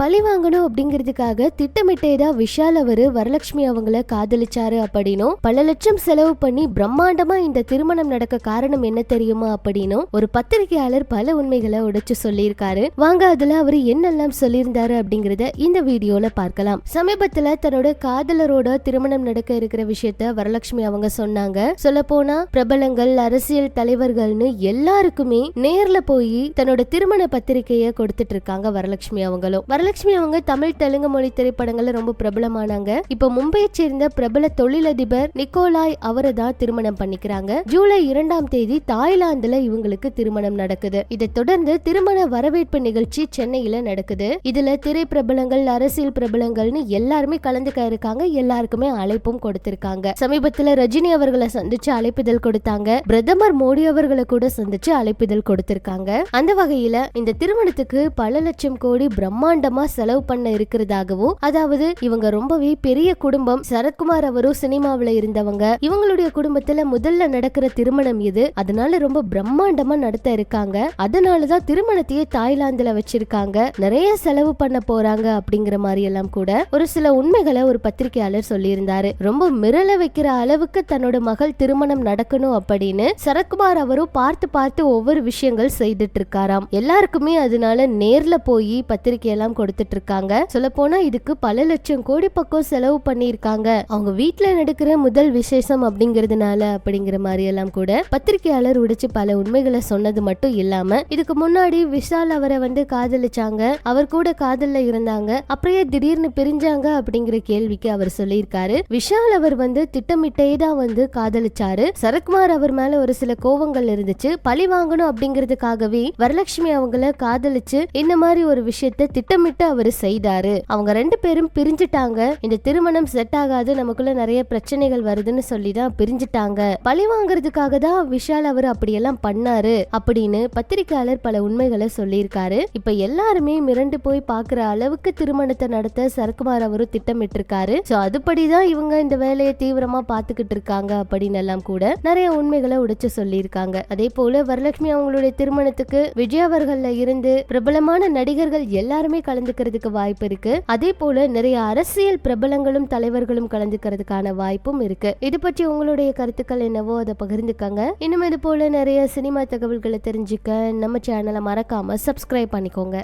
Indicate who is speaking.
Speaker 1: பழி வாங்கணும் அப்படிங்கிறதுக்காக திட்டமிட்டேதான் விஷால் அவரு வரலட்சுமி அவங்கள காதலிச்சாரு அப்படின்னும். பல லட்சம் செலவு பண்ணி பிரம்மாண்டமா இந்த திருமணம் நடக்க காரணம் என்ன தெரியுமா அப்படின்னும் ஒரு பத்திரிகையாளர் பல உண்மைகளை உடைச்சு சொல்லியிருக்காரு. வாங்க அதுல அவரு என்னெல்லாம் சொல்லியிருந்தாரு அப்படிங்கறத இந்த வீடியோல பார்க்கலாம். சமீபத்துல தன்னோட காதலரோட திருமணம் நடக்க இருக்கிற விஷயத்த வரலட்சுமி அவங்க சொன்னாங்க. சொல்ல போனா பிரபலங்கள் அரசியல் தலைவர்கள்னு எல்லாருக்குமே நேர்ல போய் தன்னோட திருமண பத்திரிகையை கொடுத்துட்டு இருக்காங்க வரலட்சுமி அவங்களும். வரலட்சுமி அவங்க தமிழ் தெலுங்கு மொழி திரைப்படங்கள்ல ரொம்ப பிரபலமானாங்க. இப்ப மும்பையை சேர்ந்த பிரபல தொழிலதிபர் நிக்கோலாய் அவரை தான் திருமணம் பண்ணிக்கிறாங்க. ஜூலை இரண்டாம் தேதி தாய்லாந்துல இவங்களுக்கு திருமணம் நடக்குது. இதை தொடர்ந்து திருமண வரவேற்பு நிகழ்ச்சி சென்னையில நடக்குது. இதுல திரைப்பிரபலங்கள் அரசியல் பிரபலங்கள்னு எல்லாருமே கலந்துக்க இருக்காங்க. எல்லாருக்குமே அழைப்பும் கொடுத்திருக்காங்க. சமீபத்துல ரஜினி அவர்களை சந்திச்சு அழைப்பிதழ் கொடுத்தாங்க. பிரதமர் மோடி அவர்களை கூட சந்திச்சு அழைப்பிதழ் கொடுத்திருக்காங்க. அந்த வகையில இந்த திருமணத்துக்கு பல லட்சம் கோடி பிரம்மாண்டமா செலவு பண்ண இருக்கிறதாகவும் அதாவது இவங்க ரொம்பவே பெரிய குடும்பம். சரத்குமார் அவரும் சினிமாவுல இருந்தவங்க. இவங்களுடைய குடும்பத்துல முதல்ல நடக்கிற திருமணம் இது அதனால ரொம்ப பிரம்மாண்டமா நடத்த இருக்காங்க. அதனாலதான் திருமணத்தையே தாய்லாந்துல வச்சிருக்காங்க. நிறைய செலவு பண்ண போறாங்க அப்படிங்கிற மாதிரி எல்லாம் கூட ஒரு சில உண்மைகளை ஒரு பத்திரிகையாளர் சொல்லியிருந்தாரு. ரொம்ப மிரள வைக்கிற அளவுக்கு தன்னோட மகள் திருமணம் நடக்கணும் அப்படின்னு சரத்குமார் அவரும் பார்த்து பார்த்து ஒவ்வொரு விஷயங்கள் செய்துட்டு இருக்காராம். எல்லாருக்குமே அதனால நேர்ல போய் பத்திரிகை எல்லாம் கொடுத்துட்டு இருக்காங்க சொல்ல போனா இதுக்கு பல லட்சம் கோடி பக்கம் செலவு பண்ணியிருக்காங்க. அவங்க வீட்டுல நடக்கிற முதல் விசேஷம் அப்படிங்கறதுனால அப்படிங்கிற மாதிரி எல்லாம் கூட பத்திரிகையாளர் உடைச்சு பல உண்மைகளை சொன்னது மட்டும் இல்லாம இதுக்கு முன்னாடி விஷால் அவரை வந்து காதலிச்சாங்க. அவர் கூட காதல்ல இருந்தாங்க. அப்படியே திடீர்னு பிரிஞ்சாங்க அப்படிங்கிற கேள்விக்கு அவர் சொல்லியிருக்காரு. விஷால் அவர் வந்து திட்டமிட்டே தான் வந்து காதலிச்சாரு. சரத்குமார் அவர் மேல ஒரு சில கோவங்கள் இருந்துச்சு. பழி வாங்கணும் அப்படிங்கிறதுக்காகவே வரலட்சுமி அவங்கள காதலிச்சு இந்த மாதிரி ஒரு விஷயத்த திட்டமிட்டு அவர் செய்தாரு. அவங்க ரெண்டு பேரும் பிரிஞ்சுட்டாங்க. இந்த திருமணம் செட் ஆகாது நமக்குள்ள நிறைய பிரச்சனைகள் வருதுன்னு சொல்லி தான் பிரிஞ்சுட்டாங்க. பழி வாங்குறதுக்காக தான் விஷால் அவர் அப்படியெல்லாம் பண்ணாரு அப்படின்னு பத்திரிகையாளர் பல உண்மைகளை சொல்லியிருக்காரு. இப்ப எல்லாருமே மிரண்டு போய் பாக்குற அளவுக்கு திருமணத்தை நடத்த சரக்குமார் அவரும் திட்டமிட்டு இருக்காரு சோ அதுபடிதான் இவங்க இந்த வேலையை தீவிரமா பாத்துக்கிட்டு இருக்காங்க அப்படின்னு எல்லாம் கூட நிறைய உண்மைகளை உடைச்சு சொல்லியிருக்காங்க. அதே போல வரலட்சுமி அவங்களுடைய திருமணத்துக்கு விஜய் அவர்கள்ல இருந்து பிரபலமான நடிகர்கள் எல்லாருமே கலந்து கலந்துக்கிறதுக்கு வாய்ப்பு இருக்கு. அதே போல நிறைய அரசியல் பிரபலங்களும் தலைவர்களும் கலந்துக்கிறதுக்கான வாய்ப்பும் இருக்கு. இது பற்றி உங்களுடைய கருத்துக்கள் என்னவோ அதை பகிர்ந்துக்கங்க. இன்னும் இது போல நிறைய சினிமா தகவல்களை தெரிஞ்சுக்க நம்ம சேனலை மறக்காம சப்ஸ்கிரைப் பண்ணிக்கோங்க.